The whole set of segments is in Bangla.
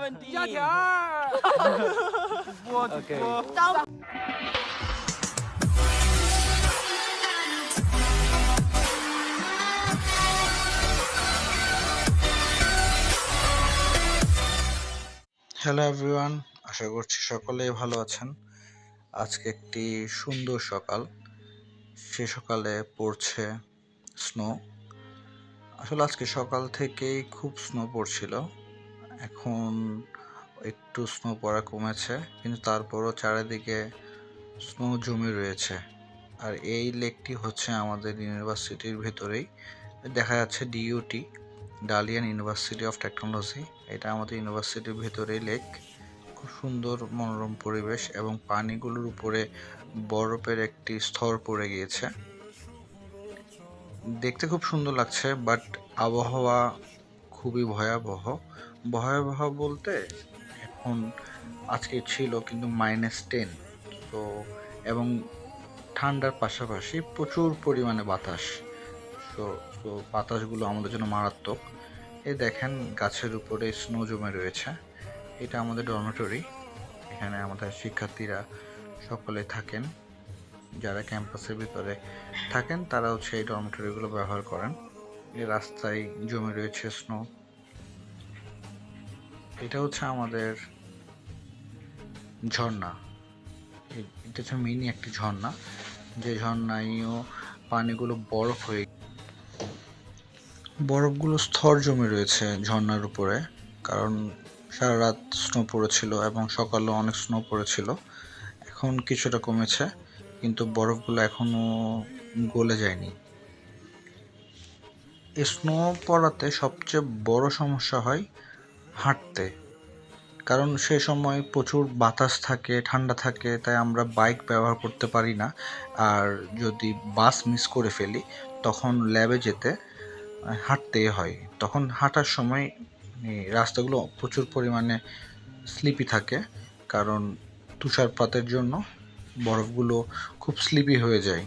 seventeen. 加条。 Okay. 张 হ্যালো এভরিওয়ান আশা করছি সকলেই ভালো আছেন আজকে একটি সুন্দর সকাল সে সকালে পড়ছে স্নো আসলে আজকে সকাল থেকেই খুব স্নো পড়ছিল এখন একটু স্নো পড়া কমেছে, কিন্তু তারপরও চারিদিকে স্নো জমে রয়েছে। আর এই লেকটি হচ্ছে আমাদের ইউনিভার্সিটির ভেতরেই। দেখা যাচ্ছে DUT Dalian university of technology এটা আমাদের ইউনিভার্সিটির ভেতরেই লেক খুব সুন্দর মনোরম পরিবেশ এবং পানিগুলোর উপরে বরফের একটি স্তর পড়ে গিয়েছে। দেখতে খুব সুন্দর লাগছে বাট আবহাওয়া খুবই ভয়াবহ। ভয়াবহ বলতে এখন আজকে ছিল কিন্তু মাইনাস টেন তো এবং ঠান্ডার পাশাপাশি প্রচুর পরিমাণে বাতাস। তো তো বাতাসগুলো আমাদের জন্য মারাত্মক। এই দেখেন গাছের উপরে স্নো জমে রয়েছে। এটা আমাদের ডরমেটরি এখানে আমাদের শিক্ষার্থীরা সকলে থাকেন। যারা ক্যাম্পাসের ভিতরে থাকেন তারা হচ্ছে এই ডরমেটরিগুলো ব্যবহার করেন। রাস্তায় জমে রয়েছে স্নো এটা হচ্ছে আমাদের ঝর্ণা। এটা হচ্ছে মিনি একটি ঝর্ণা। যে ঝর্ণায়ও পানিগুলো বরফ হয়ে বরফগুলো স্তর জমে রয়েছে ঝর্ণার উপরে। কারণ সারা রাত স্নো পড়েছিল এবং সকালেও অনেক স্নো পড়েছিল। এখন কিছুটা কমেছে, কিন্তু বরফগুলো এখনও গলে যায়নি। স্নো পড়াতে সবচেয়ে বড় সমস্যা হয় হাঁটতে। কারণ সে সময় প্রচুর বাতাস থাকে, ঠান্ডা থাকে, তাই আমরা বাইক ব্যবহার করতে পারি না। আর যদি বাস মিস করে ফেলি, তখন ল্যাবে যেতে হাঁটতেই হয়। তখন হাঁটার সময় রাস্তাগুলো প্রচুর পরিমাণে স্লিপি থাকে। কারণ তুষারপাতের জন্য বরফগুলো খুব স্লিপি হয়ে যায়।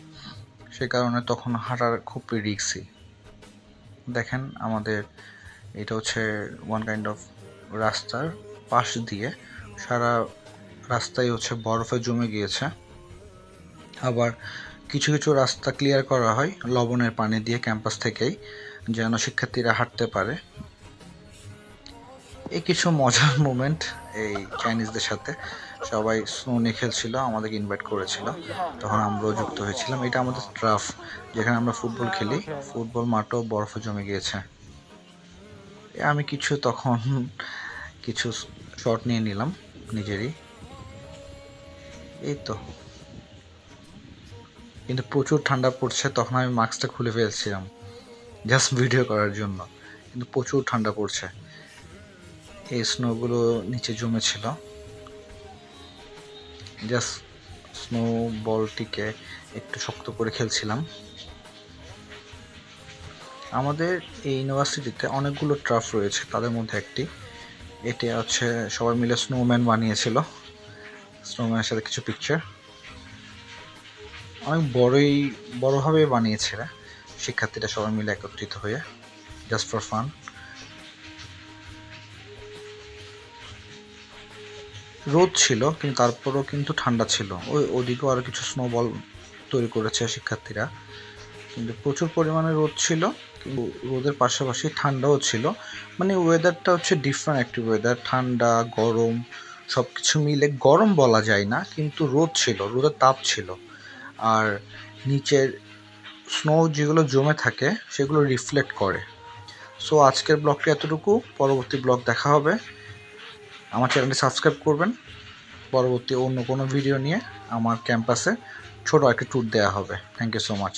সে কারণে তখন হাঁটার খুব রিক্সি দেখেন আমাদের এটা হচ্ছে ওয়ান কাইন্ড অফ রাস্তার পাশ দিয়ে সারা রাস্তায় হচ্ছে বরফে জমে গিয়েছে। আবার কিছু কিছু রাস্তা ক্লিয়ার করা হয় লবণের পানি দিয়ে ক্যাম্পাস থেকেই, যেন শিক্ষার্থীরা হাঁটতে পারে। এই কিছু মজার মোমেন্ট এই চাইনিজদের সাথে। সবাই স্নো নিয়ে খেলছিল, আমাদেরকে ইনভাইট করেছিল। তখন আমরাও যুক্ত হয়েছিলাম। এটা আমাদের ট্রাফ যেখানে আমরা ফুটবল খেলি। ফুটবল মাঠও বরফে জমে গিয়েছে। আমি কিছু তখন কিছু শট নিয়ে নিলাম নিজেরই। এই তো। কিন্তু প্রচুর ঠান্ডা পড়ছে, তখন আমি মাস্কটা খুলে ফেলছিলাম জাস্ট ভিডিও করার জন্য। কিন্তু প্রচুর ঠান্ডা পড়ছে। এই স্নোগুলো নিচে জমেছিল। জাস্ট স্নো বলটিকে একটু শক্ত করে খেলছিলাম। আমাদের এই ইউনিভার্সিটিতে অনেকগুলো ট্রাফ রয়েছে, তাদের মধ্যে একটি। এটি হচ্ছে, সবাই মিলে স্নোম্যান বানিয়েছিল স্নোম্যানের সাথে কিছু পিকচার অনেক বড়ই, বড়োভাবে বানিয়েছে শিক্ষার্থীরা সবাই মিলে একত্রিত হয়ে জাস্ট ফর ফান রোদ ছিল, কিন্তু তারপরেও কিন্তু ঠান্ডা ছিল। ওই, ওদিকেও আরও কিছু স্নোবল তৈরি করেছে শিক্ষার্থীরা। কিন্তু প্রচুর পরিমাণে রোদ ছিল। রোদের পাশাপাশি ঠান্ডাও ছিল। মানে ওয়েদারটা হচ্ছে ডিফারেন্ট একটি ওয়েদার ঠান্ডা, গরম সব কিছু মিলে গরম বলা যায় না, কিন্তু রোদ ছিল, রোদের তাপ ছিল। আর নিচের স্নো যেগুলো জমে থাকে, সেগুলো রিফ্লেক্ট করে। সো আজকের ব্লগটি এতটুকু। পরবর্তী ব্লগ দেখা হবে। আমার চ্যানেলটি সাবস্ক্রাইব করবেন। পরবর্তী অন্য কোনো ভিডিও নিয়ে আমার ক্যাম্পাসে ছোটো একটা ট্যুর দেওয়া হবে। Thank you so much